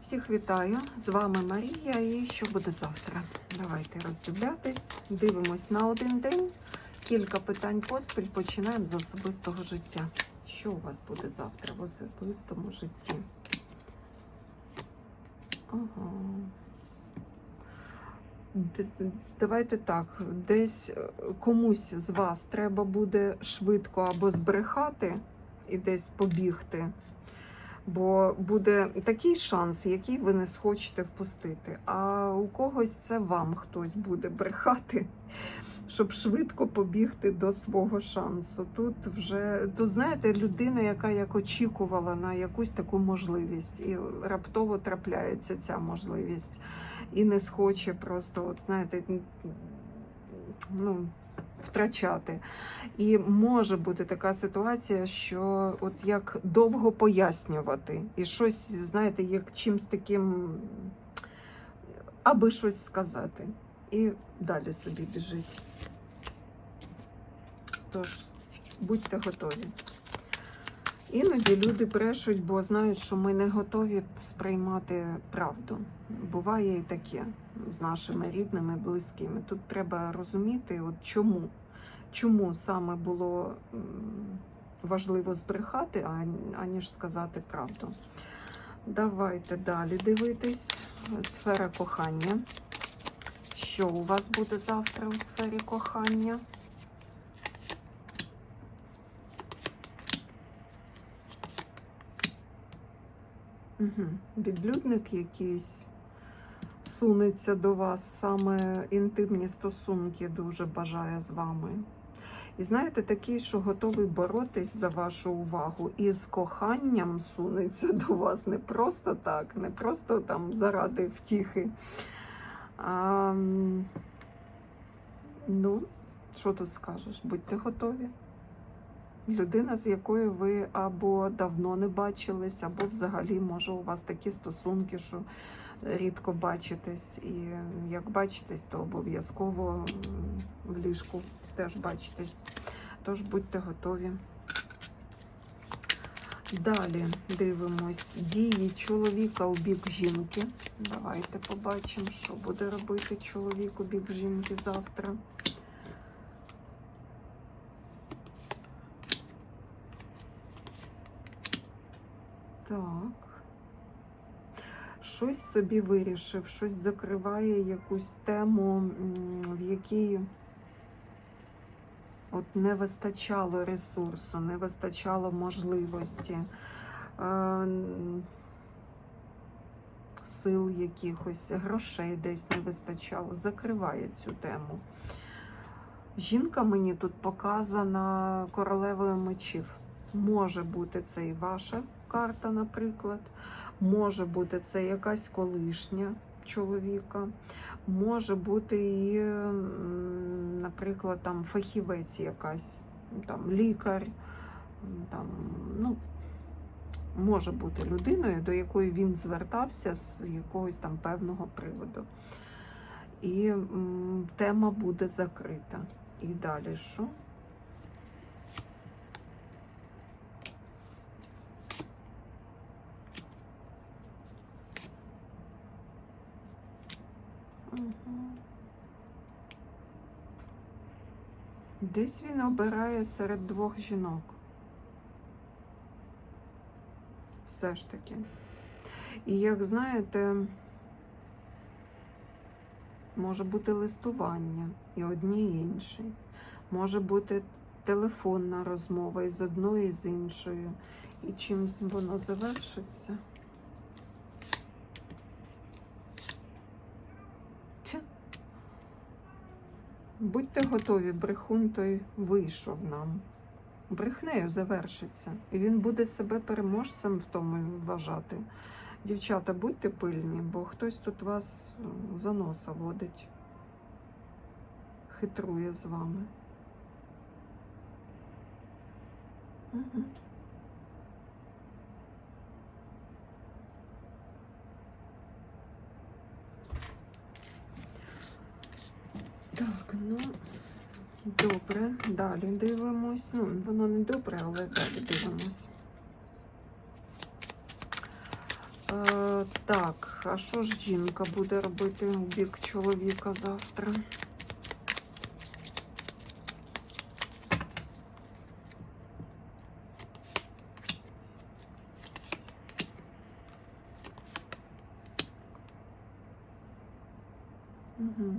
Всіх вітаю! З вами Марія. І що буде завтра? Давайте роздивлятись. Дивимось на один день. Кілька питань поспіль. Починаємо з особистого життя. Що у вас буде завтра в особистому житті? Ага. Давайте так. Десь е, комусь з вас треба буде швидко або збрехати і десь побігти. Бо буде такий шанс, який ви не схочете впустити. А у когось це вам хтось буде брехати, щоб швидко побігти до свого шансу. Тут вже тут, знаєте, людина, яка як очікувала на якусь таку можливість, і раптово трапляється ця можливість, і не схоче просто, от знаєте, ну. Втрачати. І може бути така ситуація, що от як довго пояснювати, і щось, знаєте, як чимсь таким, аби щось сказати. І далі собі біжить. Тож, будьте готові. Іноді люди брешуть, бо знають, що ми не готові сприймати правду. Буває і таке з нашими рідними, близькими. Тут треба розуміти, от чому. Чому саме було важливо збрехати, аніж сказати правду. Давайте далі дивитись. Сфера кохання. Що у вас буде завтра у сфері кохання? Угу. Відлюдник якийсь сунеться до вас, саме інтимні стосунки дуже бажає з вами. І знаєте, такий, що готовий боротись за вашу увагу і з коханням сунеться до вас не просто так, не просто там заради втіхи. А, ну, що тут скажеш? Будьте готові. Людина, з якою ви або давно не бачились, або взагалі, може, у вас такі стосунки, що рідко бачитесь. І як бачитесь, то обов'язково в ліжку теж бачитесь. Тож будьте готові. Далі дивимось дії чоловіка у бік жінки. Давайте побачимо, що буде робити чоловік у бік жінки завтра. Так. Щось собі вирішив, щось закриває якусь тему, в якій от не вистачало ресурсу, не вистачало можливості, е, сил якихось, грошей десь не вистачало. Закриває цю тему. Жінка мені тут показана королевою мечів. Може бути це і ваша карта, наприклад. Може бути це якась колишня чоловіка, може бути і, наприклад, там фахівець якась, там лікар, там, ну, може бути людиною, до якої він звертався з якогось там певного приводу. І м, тема буде закрита. І далі що? Десь він обирає серед двох жінок. Все ж таки. І як знаєте, може бути листування і одні, і інші. Може бути телефонна розмова і з одною, і з іншою. І чим воно завершиться. Будьте готові, брехун той вийшов нам. Брехнею завершиться. І він буде себе переможцем в тому вважати. Дівчата, будьте пильні, бо хтось тут вас за носа водить, хитрує з вами. Угу. Так, ну добре, далі дивимось. Ну, воно не добре, але далі дивимось. Е, так, а що ж жінка буде робити у бік чоловіка завтра? Угу.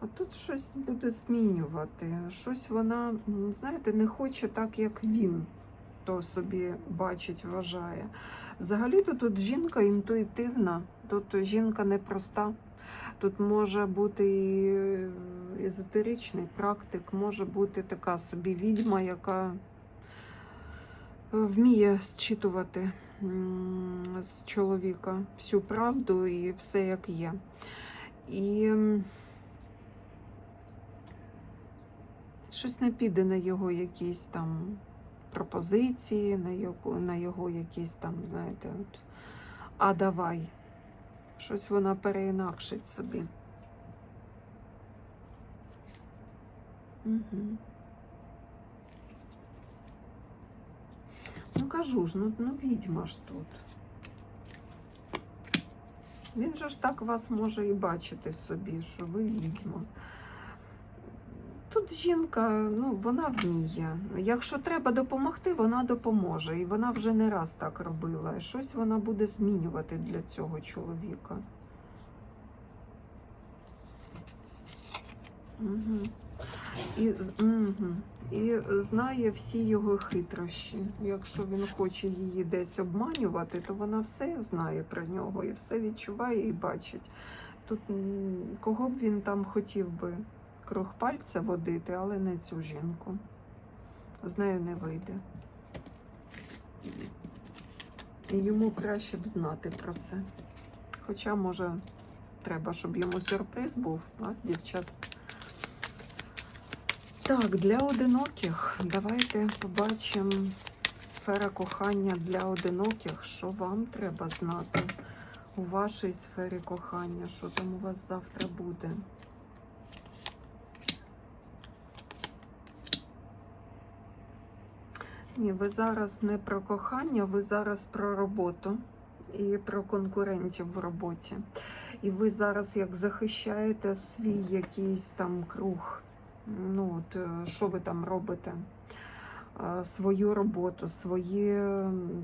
А тут щось буде змінювати. Щось вона, знаєте, не хоче так, як він то собі бачить, вважає. Взагалі-то тут жінка інтуїтивна, тут жінка непроста. Тут може бути і е, езотеричний практик, може бути така собі відьма, яка вміє зчитувати з чоловіка всю правду і все як є. І м, щось не піде на його якісь там пропозиції, на його, на його якісь там, знаєте, от, а давай. Щось вона переінакшить собі. Угу. Ну кажу ж, ну, ну відьма ж тут. Він же ж так вас може і бачити собі, що ви відьма. Тут жінка, ну, вона вміє. Якщо треба допомогти, вона допоможе. І вона вже не раз так робила. Щось вона буде змінювати для цього чоловіка. Угу. І, угу. і знає всі його хитрощі. Якщо він хоче її десь обманювати, то вона все знає про нього і все відчуває і бачить. Тут кого б він там хотів би круг пальця водити, але не цю жінку. З нею не вийде. І йому краще б знати про це. Хоча, може, треба, щоб йому сюрприз був, а, дівчат? Так, для одиноких давайте побачимо сфера кохання для одиноких. Що вам треба знати у вашій сфері кохання? Що там у вас завтра буде? Ні, ви зараз не про кохання, ви зараз про роботу і про конкурентів в роботі. І ви зараз як захищаєте свій якийсь там круг. Ну, от, е, що ви там робите? Свою роботу, свої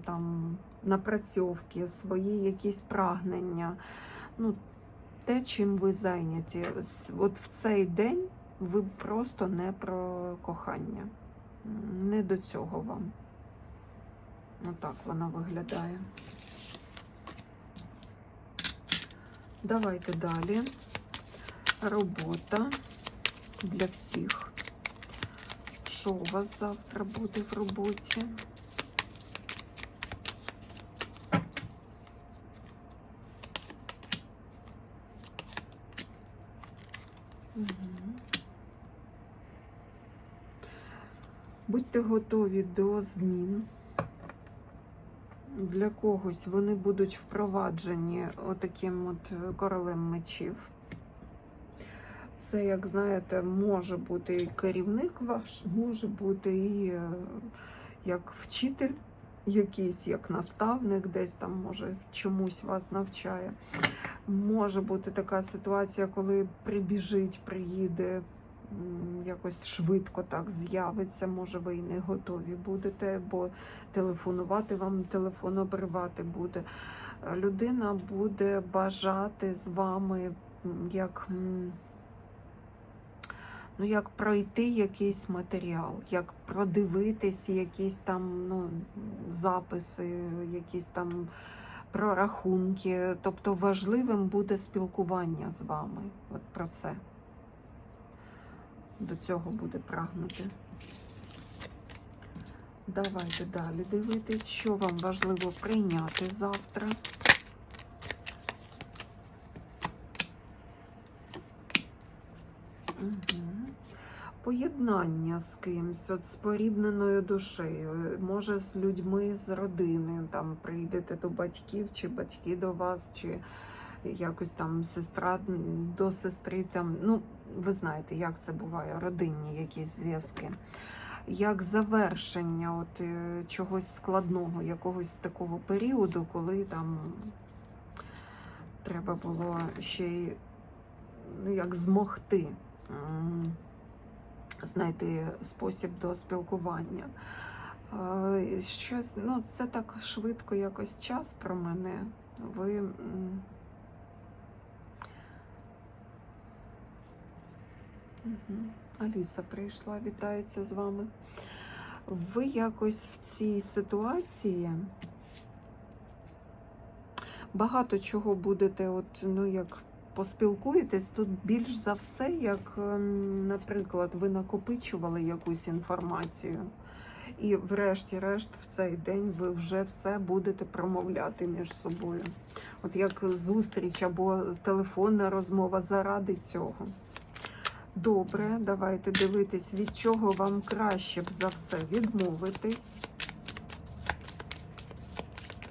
там напрацьовки, свої якісь прагнення. Ну, те, чим ви зайняті. От в цей день ви просто не про кохання. Не до цього вам. Отак вона виглядає. Давайте далі. Робота для всіх. Що у вас завтра буде в роботі? Мгм. Будьте готові до змін. Для когось вони будуть впроваджені отаким от королем мечів. Це, як знаєте, може бути і керівник ваш, може бути і е, як вчитель якийсь, як наставник, десь там, може, чомусь вас навчає. Може бути така ситуація, коли прибіжить, приїде, якось швидко так з'явиться. Може, ви і не готові будете, бо телефонувати вам телефон обривати буде. Е, Людина буде бажати з вами як. Ну, як пройти якийсь матеріал, як продивитись якісь там ну, записи, якісь там прорахунки. Тобто важливим буде спілкування з вами. От про це. До цього буде прагнути. Давайте далі дивитись, що вам важливо прийняти завтра. Поєднання з кимсь, от з порідненою душею, може з людьми з родини, там прийдете до батьків, чи батьки до вас, чи якось там сестра до сестри. Там, ну, ви знаєте, як це буває, родинні якісь зв'язки. як завершення от, е, чогось складного, якогось такого періоду, коли там треба було ще й ну, як змогти знайти спосіб до спілкування. Е, Щось, ну, це так швидко якось час про мене. Ви. Аліса прийшла, вітається з вами. Ви якось в цій ситуації багато чого будете, от, ну, як поспілкуєтесь, тут більш за все, як, ем, наприклад, ви накопичували якусь інформацію. І врешті-решт в цей день ви вже все будете промовляти між собою. От як зустріч або телефонна розмова заради цього. Добре, давайте дивитись, від чого вам краще б за все відмовитись.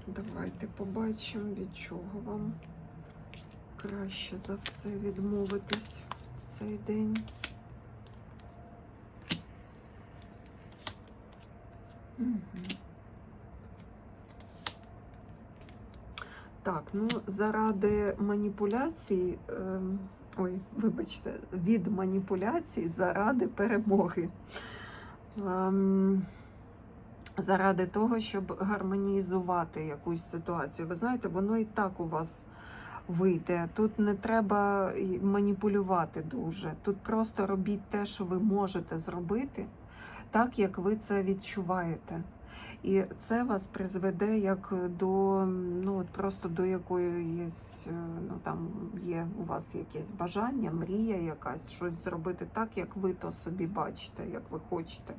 Давайте побачимо, від чого вам краще за все відмовитись в цей день. Мгм. Так, ну заради маніпуляцій, ем, ой, вибачте, від маніпуляцій заради перемоги. Ем, заради того, щоб гармонізувати якусь ситуацію. Ви знаєте, воно і так у вас вийде. Тут не треба маніпулювати дуже. Тут просто робіть те, що ви можете зробити, так як ви це відчуваєте. І це вас призведе як до ну от просто до якоїсь, е, ну там є у вас якесь бажання, мрія якась, щось зробити так, як ви то собі бачите, як ви хочете.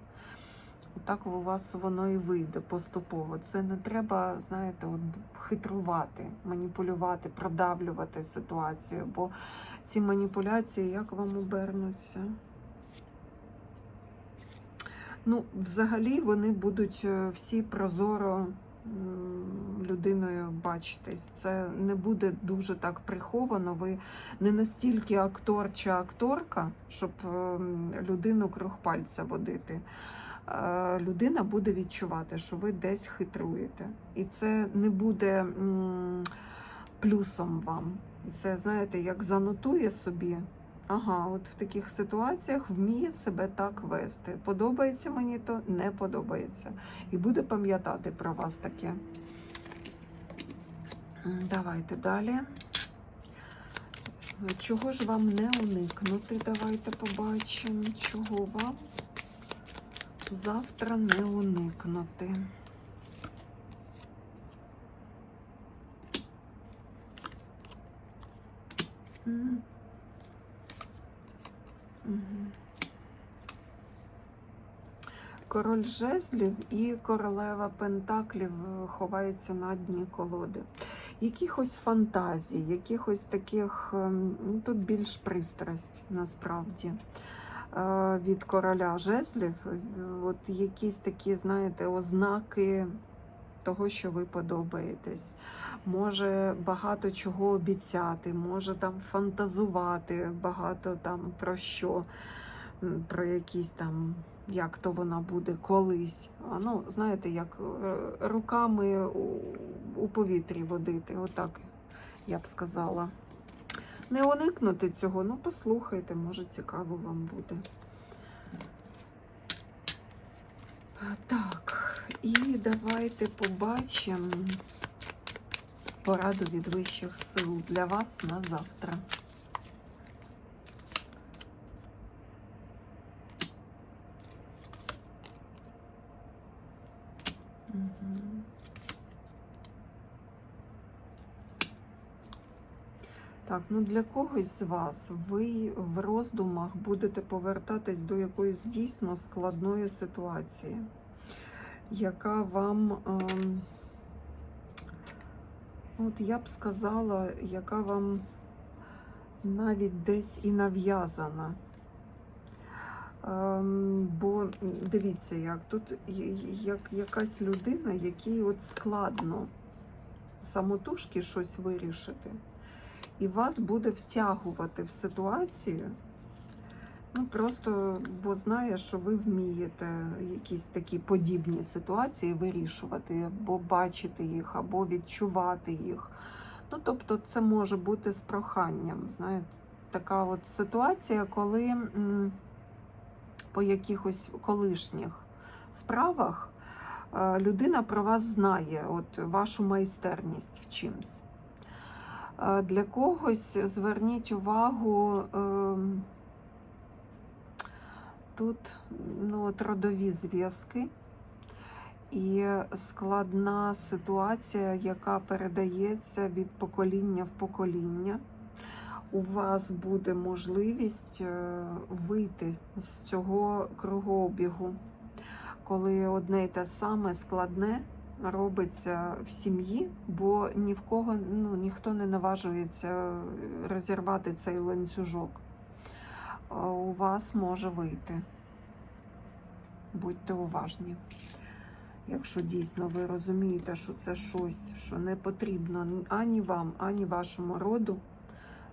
Так у вас воно і вийде поступово. Це не треба, знаєте, от хитрувати, маніпулювати, продавлювати ситуацію, бо ці маніпуляції як вам обернуться? Ну, взагалі вони будуть е, всі прозоро людиною бачитись. Це не буде дуже так приховано. Ви не настільки актор чи акторка, щоб ем, людину круг пальця водити. Е, Людина буде відчувати, що ви десь хитруєте. І це не буде плюсом вам. Це, знаєте, як занотує собі. Ага, от в таких ситуаціях вміє себе так вести. Подобається мені то не подобається. І буде пам'ятати про вас таке. Давайте далі. Чого ж вам не уникнути? Давайте побачимо, чого вам завтра не уникнути. М. Король жезлів і королева пентаклів е, ховаються на дні колоди. Якихось фантазій, якихось таких, ем, ну, тут більш пристрасть насправді. Е, Від короля жезлів, е, от якісь такі, знаєте, ознаки того, що ви подобаєтесь. Може багато чого обіцяти, може там фантазувати багато там про що, про якісь там, як то вона буде колись. Ну, знаєте, як е, руками у повітрі водити, отак я б сказала. Не уникнути цього, ну послухайте, може цікаво вам буде. Так, і давайте побачимо пораду від вищих сил для вас на завтра. Так, ну для когось з вас ви в роздумах будете повертатись до якоїсь дійсно складної ситуації, яка вам, ем, от я б сказала, яка вам навіть десь і нав'язана. Ем, бо дивіться, як тут як якась людина, якій от складно самотужки щось вирішити і вас буде втягувати в ситуацію, Ну просто бо знає, що ви вмієте якісь такі подібні ситуації вирішувати, або бачити їх, або відчувати їх. Ну, тобто, це може бути з проханням. Знаєте, така от ситуація, коли по якихось колишніх справах е, людина про вас знає, от вашу майстерність в чимсь. Е, Для когось зверніть увагу. Тут ну, от родові зв'язки і складна ситуація, яка передається від покоління в покоління. У вас буде можливість е, вийти з цього кругообігу, коли одне й те саме складне робиться в сім'ї, бо ні в кого ну, ніхто не наважується розірвати цей ланцюжок у вас може вийти. Будьте уважні. Якщо дійсно ви розумієте, що це щось, що не потрібно ані вам, ані вашому роду,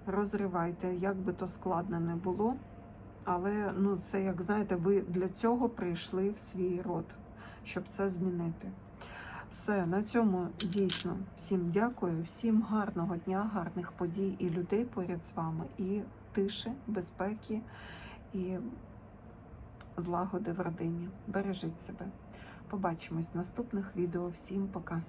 розривайте, як би то складно не було. Але ну, це, як знаєте, ви для цього прийшли в свій род, щоб це змінити. Все, на цьому дійсно всім дякую, всім гарного дня, гарних подій і людей поряд з вами, і тиші, безпеки і злагоди в родині. Бережіть себе. Побачимось в наступних відео. Всім пока.